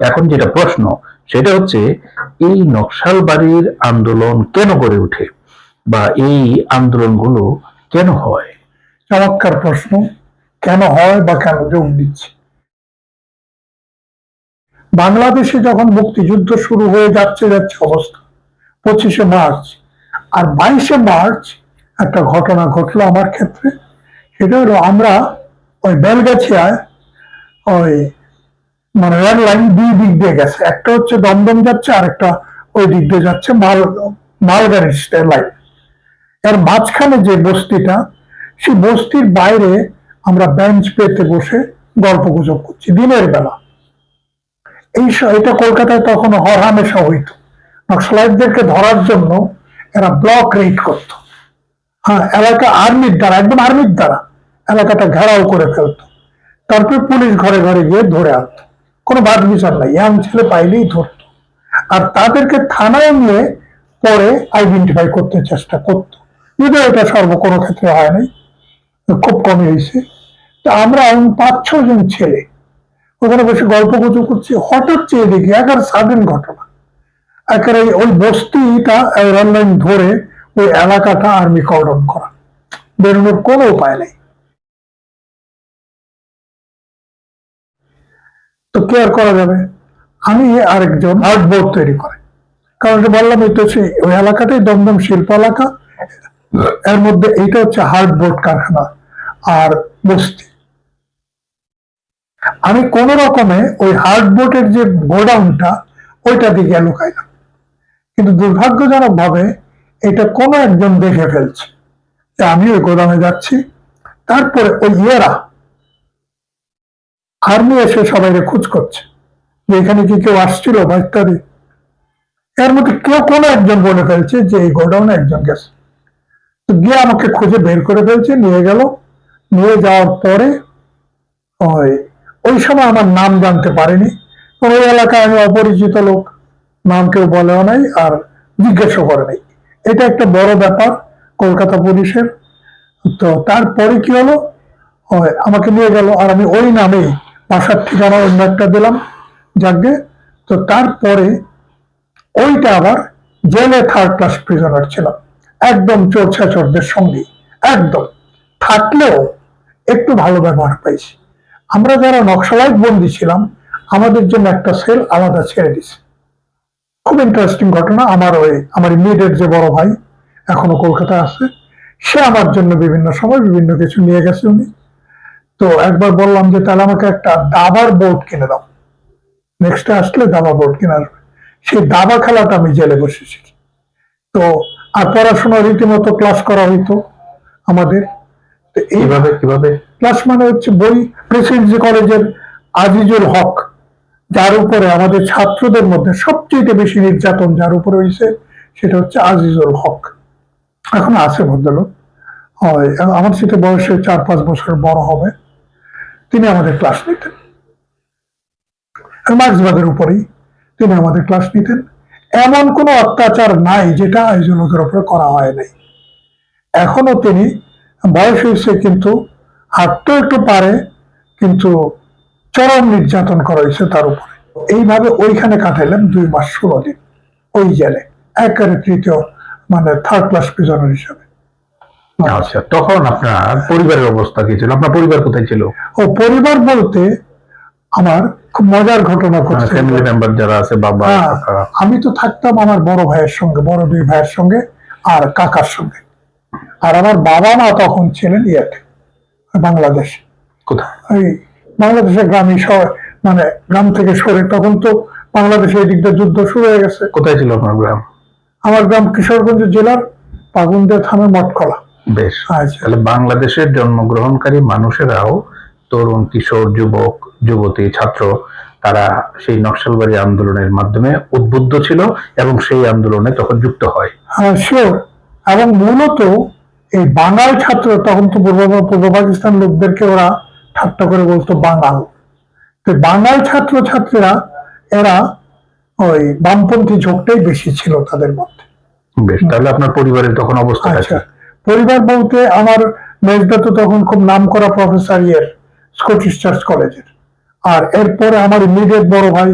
এখন যেটা প্রশ্ন, সেটা হচ্ছে, এই নকশালবাড়ির আন্দোলন কেন গড়ে ওঠে? বা এই আন্দোলনগুলো কেন হয়? চমৎকার প্রশ্ন, কেন হয় বা কেন যোগ দিচ্ছে? বাংলাদেশে যখন মুক্তিযুদ্ধ শুরু হয়ে যাচ্ছে যাচ্ছে অবস্থা। পঁচিশে মার্চ আর বাইশে মার্চ একটা ঘটনা ঘটলো আমার ক্ষেত্রে। সেটা হলো আমরা ওই বেলগাছিয়ায় ওই মানে রেল লাইন দুই দিক দিয়ে গেছে। একটা হচ্ছে দমদম যাচ্ছে আর একটা ওই দিক দিয়ে যাচ্ছে মাল, মালগাড়ি লাইন এর মাঝখানে যে বস্তিটা, সেই বস্তির বাইরে আমরা বেঞ্চ পেতে বসে গল্প গুজব করছি, দিনের বেলা। এই এটা কলকাতায় তখন হরহামেশা হইতো। নক্সালাইটদেরকে ধরার জন্য এরা ব্লক রেড করতো। হ্যাঁ এলাকা আর্মির দ্বারা, একদম আর্মির দ্বারা, এলাকাটা ঘেরাও করে ফেলতো। তারপরে পুলিশ ঘরে ঘরে গিয়ে ধরে আনতো। কোনো বাদ বিচার নাই। ইয়াং ছেলে পাইলেই ধরতো। আর তাদেরকে থানায় নিয়ে পরে আইডেন্টিফাই করতে চেষ্টা করতো। যদিও এটা সর্ব কোনো ক্ষেত্রে হয় নাই। খুব কমই হয়েছে। তা আমরা এমন পাঁচ, ছ জন ছেলে, ওখানে বসে গল্প গুজব করছি। হঠাৎ চেয়ে দেখি একেবারে সাডেন ঘটনা। একেবারে ওই বস্তিটা রেল ধরে ওই এলাকাটা আর্মি কর্ডন করা। বেরোনোর কোনো উপায় নেই। তো কে আর করা যাবে? আমি আরেকজন আর্টবোর্ড তৈরি করে। কারণ বললাম এই তো সেই ওই এলাকাটাই দমদম শিল্প এলাকা। এর মধ্যে এইটা হচ্ছে হার্ডবোর্ড কারখানা আর বস্তি। আমি কোন রকমে ওই হার্ডবোর্ডের যে গোডাউনটা, ওইটা দিকে লুকাইলাম। কিন্তু দুর্ভাগ্যজনক ভাবে এটা কোনো একজন দেখে ফেলছে। যে আমি ওই গোদামে যাচ্ছি, তারপরে ওই ইয়েরা আর্মি এসে সবাইকে খোঁজ করছে। যে এখানে কি কেউ আসছিল বা ইত্যাদি। এর মধ্যে কেউ কোনো একজন বলে ফেলছে যে এই গোডাউনে একজন গেছে। তো গিয়ে আমাকে খুঁজে বের করে ফেলছে, নিয়ে গেল। নিয়ে যাওয়ার পরে ওই ওই সময় আমার নাম জানতে পারিনি। ওই এলাকায় আমি অপরিচিত লোক, নাম কেউ বলেও নাই আর জিজ্ঞাসা করে নাই। এটা একটা বড় ব্যাপার কলকাতা পুলিশের। তো তারপরে কি হলো? আমাকে নিয়ে গেল আর আমি ওই নামেই বাসার ঠিকানা অন্য একটা দিলাম, যাকে। তো তারপরে ওইটা আবার জেলে থার্ড ক্লাস প্রিজনার ছিলাম। একদম চোর ছাচরদের সঙ্গে, একদম। থাকলেও একটু ভালো ব্যবহার পাইছি। আমরা যারা নকশালাইট বন্দি ছিলাম, আমাদের জন্য একটা সেল আলাদা ছেড়ে দিছে। খুব ইন্টারেস্টিং ঘটনা, আমার ওই, আমার ইমিডিয়েট যে বড় ভাই এখনও কলকাতায় আছে, সে আমার জন্য বিভিন্ন সময় বিভিন্ন কিছু নিয়ে গেছে উনি। তো একবার বললাম যে তাহলে আমাকে একটা দাবার বোর্ড কিনে দাও। নেক্সট আসলে দাবা বোর্ড কিনে আসবে। সেই দাবা খেলাটা আমি জেলে বসে শিখি তো আর পড়াশোনা রীতিমতো ক্লাস করা হইতো আমাদের। তো এই কীভাবে কীভাবে? ক্লাস মানে হচ্ছে বই প্রেসিডেন্সি কলেজের আজিজুল হক যার উপরে আমাদের ছাত্রদের মধ্যে সবচেয়ে বেশি নির্যাতন যার উপরে হয়েছে সেটা হচ্ছে আজিজুল হক। এখন আছে ভদ্রলোক। হয় আমার সেটা বয়সে চার পাঁচ বছর বড় হবে। তিনি আমাদের ক্লাস নিতেন। মার্ক্সবাদের উপরেই তিনি আমাদের ক্লাস নিতেন। এমন কোনো অত্যাচার নাই যেটা আইজুল হকের উপরে করা হয় নাই। এখনও তিনি বয়স হয়েছে কিন্তু হাঁটতেও একটু পারে, কিন্তু চরম নির্যাতন করা হয়েছে তার উপরে। এইভাবে ওইখানে কাটাইলাম দুই মাস ষোলো দিন। ওই জেলে, একেবারে তৃতীয় মানে থার্ড ক্লাস প্রিজনার হিসাবে। আচ্ছা তখন আপনার পরিবারের অবস্থা কি ছিল? আপনার পরিবার কোথায় ছিল? ও পরিবার বলতে আমার খুব মজার ঘটনা ফ্যামিলি মেম্বার যারা আছে বাবা হ্যাঁ, আমি তো থাকতাম আমার বড় ভাইয়ের সঙ্গে বড় দুই ভাইয়ের সঙ্গে আর কাকার সঙ্গে। আর আমার বাবা মা তখন ছিলেন ইয়েতে বাংলাদেশ। কোথায়? ওই বাংলাদেশের গ্রামীণ শহর মানে গ্রাম থেকে সরে তখন তো বাংলাদেশের দিক দিয়ে যুদ্ধ শুরু হয়ে গেছে। কোথায় ছিল আপনার গ্রাম? আমার গ্রাম কিশোরগঞ্জ জেলার পাগুন্দিয়া থানার মটকলা। বেশ। আচ্ছা। তাহলে বাংলাদেশের জন্মগ্রহণকারী মানুষেরাও তরুণ কিশোর যুবক যুবতী ছাত্র তারা সেই নকশালবাড়ি আন্দোলনের মাধ্যমে উদ্বুদ্ধ ছিল এবং সেই আন্দোলনে তখন যুক্ত হয়। হ্যাঁ এবং মূলত এই বাঙাল ছাত্র তখন তো পূর্ব পূর্ব পাকিস্তান লোকদেরকে ওরা ঠাট্টা করে বলতো বাঙাল। তো বাঙাল ছাত্র ছাত্রীরা এরা ওই বামপন্থী ঝোঁকটাই বেশি ছিল তাদের মধ্যে। বেশ তাহলে আপনার পরিবারের তখন অবস্থা আচ্ছা। পরিবার বলতে আমার মেজদা তো তখন খুব নাম করা প্রফেসর ইয়ের স্কটিশ চার্চ কলেজের আর এরপরে আমার ইমিডিয়েট বড় ভাই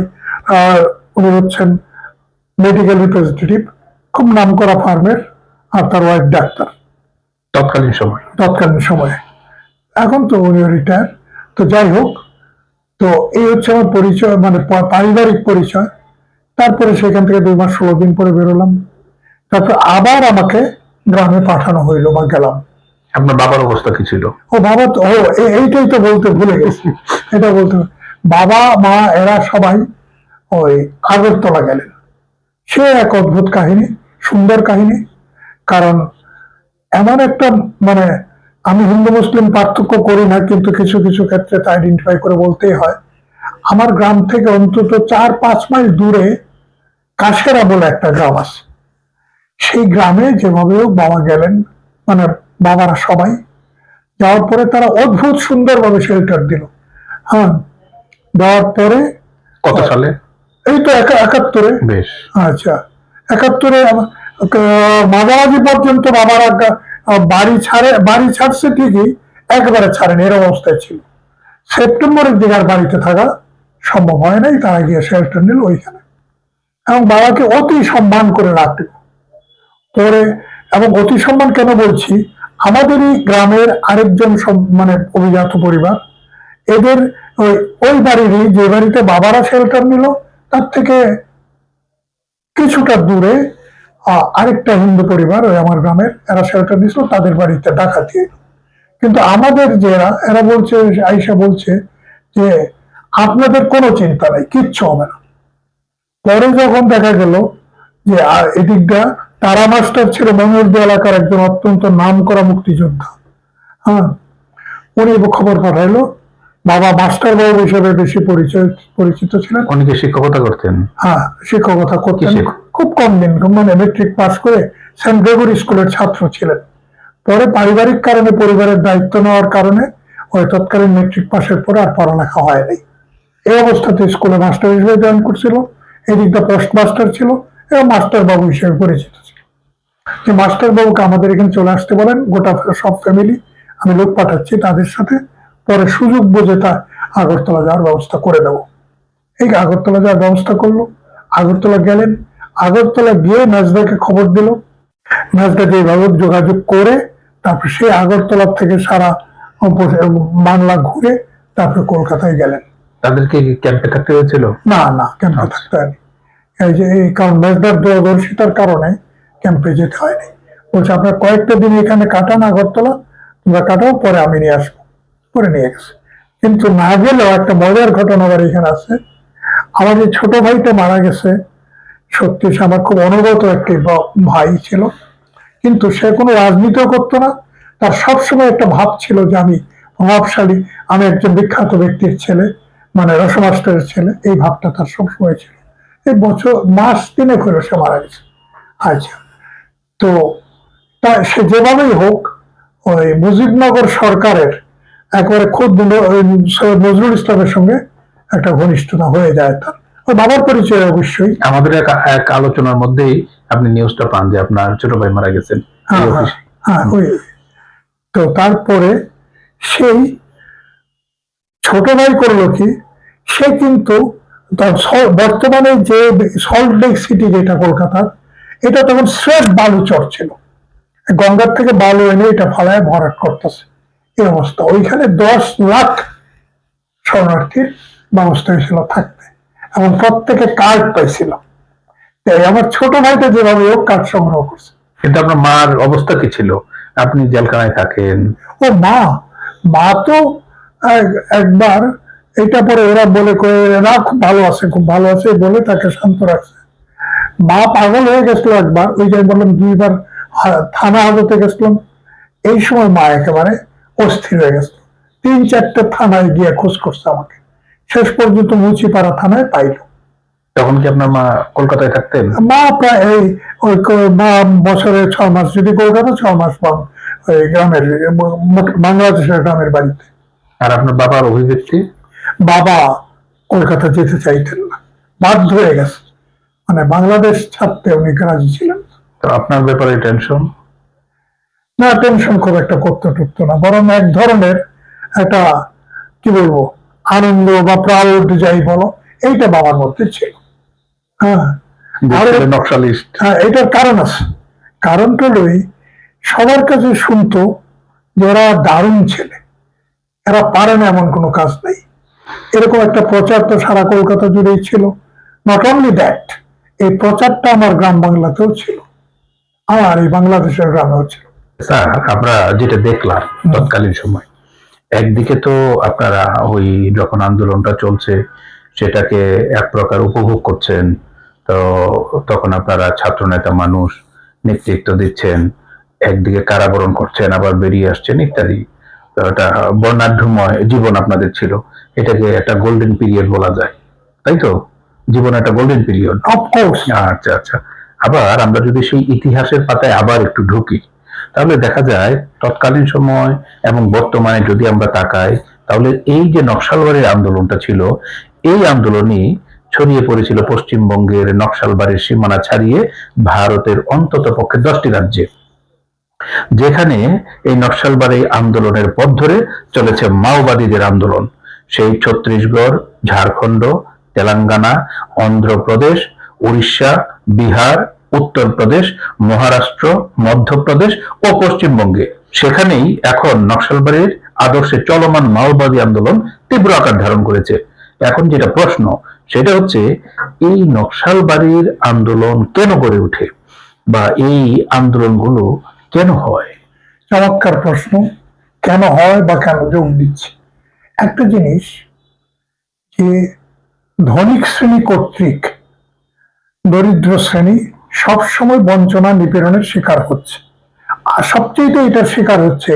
উনি হচ্ছেন মেডিকেল রিপ্রেজেন্টেটিভ খুব নামকরা ফার্মের আর তার ওয়াইফ ডাক্তার। তৎকালীন সময়। তৎকালীন সময়ে। এখন তো উনি রিটায়ার তো যাই হোক তো এই হচ্ছে আমার পরিচয় মানে পারিবারিক পরিচয়। তারপরে সেখান থেকে দুই মাস ষোলো দিন পরে বেরোলাম। তারপর আবার আমাকে গ্রামে পাঠানো হইল বা গেলাম। আপনার বাবার অবস্থা কি ছিল? ও বাবা তো ও এইটাই তো বলতে ভুলে গেছি। এটা বলতে বাবা মা এরা সবাই ওই আগরতলা গেলেন। সে এক অদ্ভুত কাহিনী সুন্দর কাহিনী। কারণ এমন একটা মানে আমি হিন্দু মুসলিম পার্থক্য করি না কিন্তু কিছু কিছু ক্ষেত্রে তা আইডেন্টিফাই করে বলতেই হয়। আমার গ্রাম থেকে অন্তত চার পাঁচ মাইল দূরে কাশেরা বলে একটা গ্রাম আছে। সেই গ্রামে যেভাবে হোক বাবা গেলেন মানে বাবারা সবাই। যাওয়ার পরে তারা অদ্ভুত সুন্দরভাবে শেল্টার দিল। হ্যাঁ দেওয়ার পরে কত সালে? এই তো একা- একাত্তরে। বেশ। আচ্ছা একাত্তরে মাঝামাঝি পর্যন্ত বাবারা বাড়ি ছাড়ে বাড়ি ছাড়ছে ঠিকই একবারে ছাড়েন এর অবস্থায় ছিল। সেপ্টেম্বরের দিকে আর বাড়িতে থাকা সম্ভব হয় নাই তারা গিয়ে শেল্টার নিল ওইখানে। এবং বাবাকে অতি সম্মান করে রাখল। পরে এবং অতি সম্মান কেন বলছি? আমাদেরই গ্রামের আরেকজন সব- মানে অভিজাত পরিবার। এদের ওই বাড়িরই যে বাড়িতে বাবারা শেল্টার নিল, তার থেকে কিছুটা দূরে আরেকটা হিন্দু পরিবার ওই আমার গ্রামের, এরা শেল্টার দিয়েছিল তাদের বাড়িতে ডাকাতি। কিন্তু আমাদের যারা এরা বলছে আইসা বলছে যে আপনাদের কোনো চিন্তা নাই, কিচ্ছু হবে না। পরে যখন দেখা গেল যে এদিকটা তারা মাস্টার ছিল মনোরদি এলাকার একজন অত্যন্ত নাম করা মুক্তিযোদ্ধা। হ্যাঁ উনি খবর পাঠাইলো। বাবা মাস্টার বাবু হিসেবে বেশি পরিচয় পরিচিত ছিলেন। অনেকে শিক্ষকতা করতেন? হ্যাঁ শিক্ষকতা করতেন। খুব কম দিন মানে মেট্রিক পাস করে সেন্ট গ্রেগরি স্কুলের ছাত্র ছিলেন। পরে পারিবারিক কারণে পরিবারের দায়িত্ব নেওয়ার কারণে ওই তৎকালীন মেট্রিক পাসের পরে আর পড়ালেখা হয়নি এই অবস্থাতে স্কুলে মাস্টার হিসেবে জয়েন করছিল। এদিকটা পোস্ট মাস্টার ছিল। এবং মাস্টার বাবু হিসেবে পরিচিত যে মাস্টার বাবুকে আমাদের এখানে চলে আসতে বলেন গোটা সব ফ্যামিলি আমি লোক পাঠাচ্ছি তাদের সাথে। পরে সুযোগ বুঝে তা আগরতলা যাওয়ার ব্যবস্থা করে দেবো। এই আগরতলা যাওয়ার ব্যবস্থা করল আগরতলা গেলেন আগরতলা গিয়ে নাজদাকে খবর দিল। নাজদা যেভাবে যোগাযোগ করে তারপর সেই আগরতলা থেকে সারা বাংলা ঘুরে তারপরে কলকাতায় গেলেন। তাদেরকে ক্যাম্পে থাকতে হয়েছিল? না না ক্যাম্পে থাকতে হয়নি। এই যে এই কারণ মেজদার দূরদর্শিতার কারণে ক্যাম্পে যেতে হয়নি। বলছে, আপনার কয়েকটা দিন এখানে কাটান আগরতলা, তোমরা কাটাও, পরে আমি নিয়ে আসব। পরে নিয়ে গেছে। কিন্তু না গেলেও একটা মজার ঘটনা আবার এখানে আছে। আমার যে ছোট ভাইটা মারা গেছে, সত্যি সে আমার খুব অনুগত একটি ভাই ছিল। কিন্তু সে কোনো রাজনীতিও করতো না। তার সবসময় একটা ভাব ছিল যে আমি প্রভাবশালী, আমি একজন বিখ্যাত ব্যক্তির ছেলে মানে রসমাস্টারের ছেলে। এই ভাবটা তার সবসময় ছিল। এই বছর, মাস তিনেক হলো সে মারা গেছে। আচ্ছা। তো সে যেভাবেই হোক ওই মুজিবনগর সরকারের একেবারে খুব সৈয়দ নজরুল ইসলামের সঙ্গে একটা ঘনিষ্ঠতা হয়ে যায় তার। বাবার পরিচয় অবশ্যই। আমাদের এক আলোচনার মধ্যেই আপনি নিউজটা পান যে আপনার ছোট ভাই মারা গেছেন। হ্যাঁ হ্যাঁ হ্যাঁ তো তারপরে সেই ছোট ভাই করল কি সে কিন্তু তার বর্তমানে যে সল্ট লেক সিটি যেটা কলকাতার এটা তখন স্রেফ বালু চর ছিল। গঙ্গার থেকে বালু এনে এটা ফালায় ভরাট করতেছে। এই অবস্থা। ওইখানে দশ লাখ শরণার্থীর ব্যবস্থা হয়েছিল থাকতে। এবং প্রত্যেকে কার্ড পাইছিল। তাই আমার ছোট ভাইটা যেভাবে হোক কার্ড সংগ্রহ করছে। কিন্তু আপনার মার অবস্থা কি ছিল? আপনি জেলখানায় থাকেন। ও মা মা তো এক- একবার এটা পরে ওরা বলে কয়ে, এরা খুব ভালো আছে খুব ভালো আছে। বলে তাকে শান্ত রাখছে। মা পাগল হয়ে গেছিল একবার ওই যে বললাম দুইবার থানা হাজতে গেছিলাম এই সময় মা একেবারে অস্থির হয়ে গেছিল। তিন চারটে থানায় গিয়ে খোঁজ করছে আমাকে। শেষ পর্যন্ত মুচিপাড়া থানায় পাইল। তখন কি আপনার মা কলকাতায় থাকতেন? মা প্রায় এই ওই মা বছরে ছ মাস যদি কলকাতা ছ মাস পান ওই গ্রামের বাংলাদেশের গ্রামের বাড়িতে। আর আপনার বাবার অভিব্যক্তি? বাবা কলকাতা যেতে চাইতেন না বাধ্য হয়ে গেছে। মানে বাংলাদেশ ছাড়তে উনি রাজি ছিলেন। তো আপনার ব্যাপারে টেনশন না টেনশন খুব একটা করতে টুকতো না। বরং এক ধরনের একটা কি বলব আনন্দ বা প্রাউড যাই বলো এইটা বাবার মধ্যে ছিল। হ্যাঁ। নকশালিস্ট হ্যাঁ এটার কারণ আছে। কারণটা হলোই সবার কাছে শুনতো যে এরা দারুণ ছেলে। এরা পারে না এমন কোনো কাজ নেই। এরকম একটা প্রচার তো সারা কলকাতা জুড়েই ছিল। নট অনলি দ্যাট এই প্রচারটা আমার গ্রাম বাংলাতেও ছিল। আমার এই বাংলাদেশের গ্রামেও ছিল। স্যার আমরা যেটা দেখলাম তৎকালীন সময় একদিকে তো আপনারা ওই যখন আন্দোলনটা চলছে সেটাকে এক প্রকার উপভোগ করছেন তো তখন আপনারা ছাত্র নেতা মানুষ নেতৃত্ব দিচ্ছেন একদিকে কারাবরণ করছেন আবার বেরিয়ে আসছেন ইত্যাদি। তো এটা বর্ণাঢ্যময় জীবন আপনাদের ছিল। এটাকে একটা গোল্ডেন পিরিয়ড বলা যায়। তাই তো? জীবন একটা গোল্ডেন পিরিয়ড অফকোর্স আচ্ছা আচ্ছা। আবার আমরা যদি সেই ইতিহাসের পাতায় আবার একটু ঢুকি তাহলে দেখা যায় তৎকালীন সময় এবং বর্তমানে যদি আমরা তাকাই তাহলে এই যে নকশালবাড়ির আন্দোলনটা ছিল এই আন্দোলনই ছড়িয়ে পড়েছিল পশ্চিমবঙ্গের নকশালবাড়ির সীমানা ছাড়িয়ে ভারতের অন্তত পক্ষে দশটি রাজ্যে। যেখানে এই নকশালবাড়ি আন্দোলনের পথ ধরে চলেছে মাওবাদীদের আন্দোলন। সেই ছত্তিশগড় ঝাড়খণ্ড তেলেঙ্গানা, অন্ধ্রপ্রদেশ, উড়িষ্যা, বিহার, উত্তরপ্রদেশ, মহারাষ্ট্র, মধ্যপ্রদেশ ও পশ্চিমবঙ্গে। সেখানেই এখন নকশালবাড়ির আদর্শে চলমান মাওবাদী আন্দোলন তীব্র আকার ধারণ করেছে। এখন যেটা প্রশ্ন, সেটা হচ্ছে, এই নকশালবাড়ির আন্দোলন কেন গড়ে ওঠে? বা এই আন্দোলনগুলো কেন হয়? চমৎকার প্রশ্ন, কেন হয় বা কেন যোগ দিচ্ছে? একটা জিনিস যে ধনিক শ্রেণি কর্তৃক দরিদ্র শ্রেণি সবসময় বঞ্চনা নিপীড়নের শিকার হচ্ছে। আর সবচেয়ে এটার শিকার হচ্ছে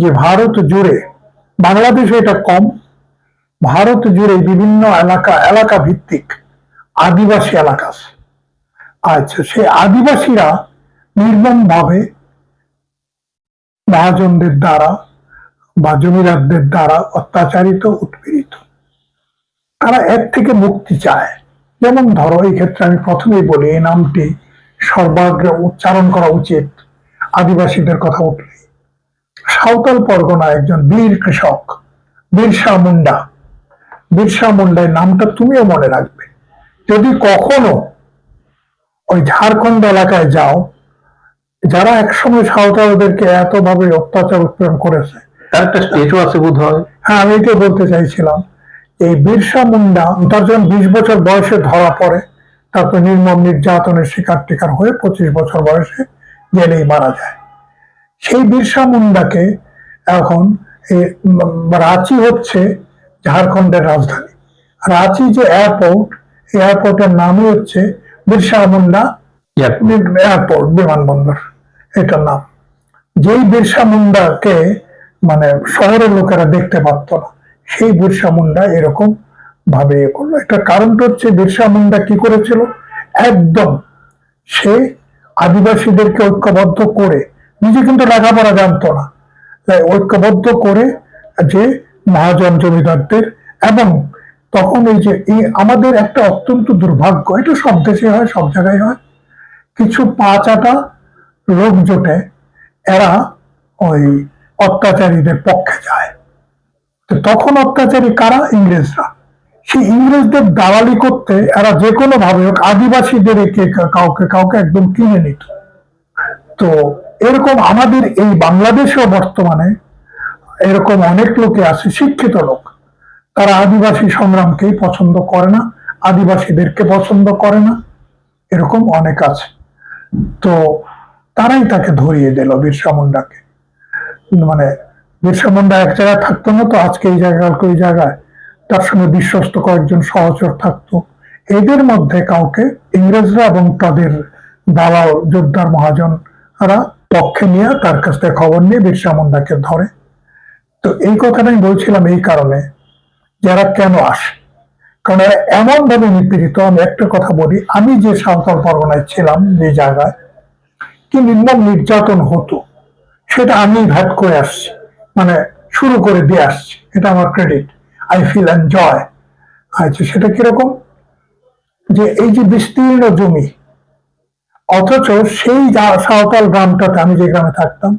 যে ভারত জুড়ে, বাংলাদেশে এটা কম, ভারত জুড়ে বিভিন্ন এলাকা এলাকা ভিত্তিক আদিবাসী এলাকা আচ্ছা সেই আদিবাসীরা নির্মম ভাবে মহাজনদের দ্বারা বা জমিদারদের দ্বারা অত্যাচারিত, উৎপীড়িত। তারা এর থেকে মুক্তি চায়। যেমন ধরো এই ক্ষেত্রে আমি প্রথমেই বলি এই নামটি সর্বাগ্রে উচ্চারণ করা উচিত আদিবাসীদের কথা উঠলে। সাঁওতাল পরগনা একজন বীর কৃষক বিরসা মুন্ডা। বিরসা মুন্ডা নামটা তুমিও মনে রাখবে। যদি কখনো ওই ঝাড়খণ্ড এলাকায় যাও যারা একসময় সাঁওতালদেরকে এতভাবে অত্যাচার উৎপীড়ন করেছে তার একটা স্টেটও আছে বোধ হয় হ্যাঁ আমি এটাই বলতে চাইছিলাম। এই বিরসা মুন্ডা যখন বিশ বছর বয়সে ধরা পড়ে। তারপর নির্মম নির্যাতনের শিকার টিকার হয়ে পঁচিশ বছর বয়সে জেলেই মারা যায়। সেই বিরসা মুন্ডাকে এখন রাঁচি হচ্ছে ঝাড়খণ্ডের রাজধানী। রাঁচি যে এয়ারপোর্ট এয়ারপোর্টের নামই হচ্ছে বিরসা মুন্ডা এয়ারপোর্ট বিমানবন্দর। এটার নাম। যেই বিরসা মুন্ডাকে মানে শহরের লোকেরা দেখতে পারতো না। সেই বিরসা মুন্ডা এরকম ভাবে ইয়ে করল। একটা কারণটা হচ্ছে বিরসা মুন্ডা কি করেছিল? একদম সে আদিবাসীদেরকে ঐক্যবদ্ধ করে, নিজে কিন্তু লেখাপড়া জানতো না তাই ঐক্যবদ্ধ করে যে মহাজন জমিদারদের এবং তখন এই যে এই আমাদের একটা অত্যন্ত দুর্ভাগ্য, এটা সব দেশে হয়, সব জায়গায় হয়। কিছু পাঁচাটা লোক জোটে, এরা ওই অত্যাচারীদের পক্ষে যায়। তখন অত্যাচারী কারা? ইংরেজরা। সেই ইংরেজদের দালালি করতে এরা যে কোনো ভাবে হোক আদিবাসীদের কাউকে কাউকে একদম কিনে নিত। তো এরকম আমাদের এই বাংলাদেশেও বর্তমানে এরকম অনেক লোকে আছে, শিক্ষিত লোক। তারা আদিবাসী সংগ্রামকেই পছন্দ করে না, আদিবাসীদেরকে পছন্দ করে না। এরকম অনেক আছে। তো তারাই তাকে ধরিয়ে দিল বিরসা মুন্ডাকে। মানে বিরসা মুন্ডা এক জায়গায় থাকতো না তো, আজকে এই জায়গায় ওই জায়গায়। তার সঙ্গে বিশ্বস্ত কয়েকজন সহচর থাকতো। এদের মধ্যে কাউকে ইংরেজরা এবং তাদের দালাল যোদ্ধার মহাজনরা পক্ষে নিয়ে তার কাছ থেকে খবর নিয়ে বিরসা মুন্ডাকে ধরে। তো এই কথাটা আমি বলছিলাম এই কারণে, যারা কেন আসে? কারণ এরা এমন ভাবে নিপীড়িত, আমি একটা কথা বলি, আমি যে সাঁওতাল পরগনায় ছিলাম যে জায়গায়, কি নির্মম নির্যাতন হতো, সেটা আমি ভ্যাট করে আসছি। মানে শুরু করে দিয়ে আসছে। এটা আমার ক্রেডিট আই ফিল এনজয় আচ্ছা সেটা কীরকম? যে এই যে বিস্তীর্ণ জমি, অথচ সেই সাঁওতাল গ্রামটাতে আমি যে গ্রামে থাকতাম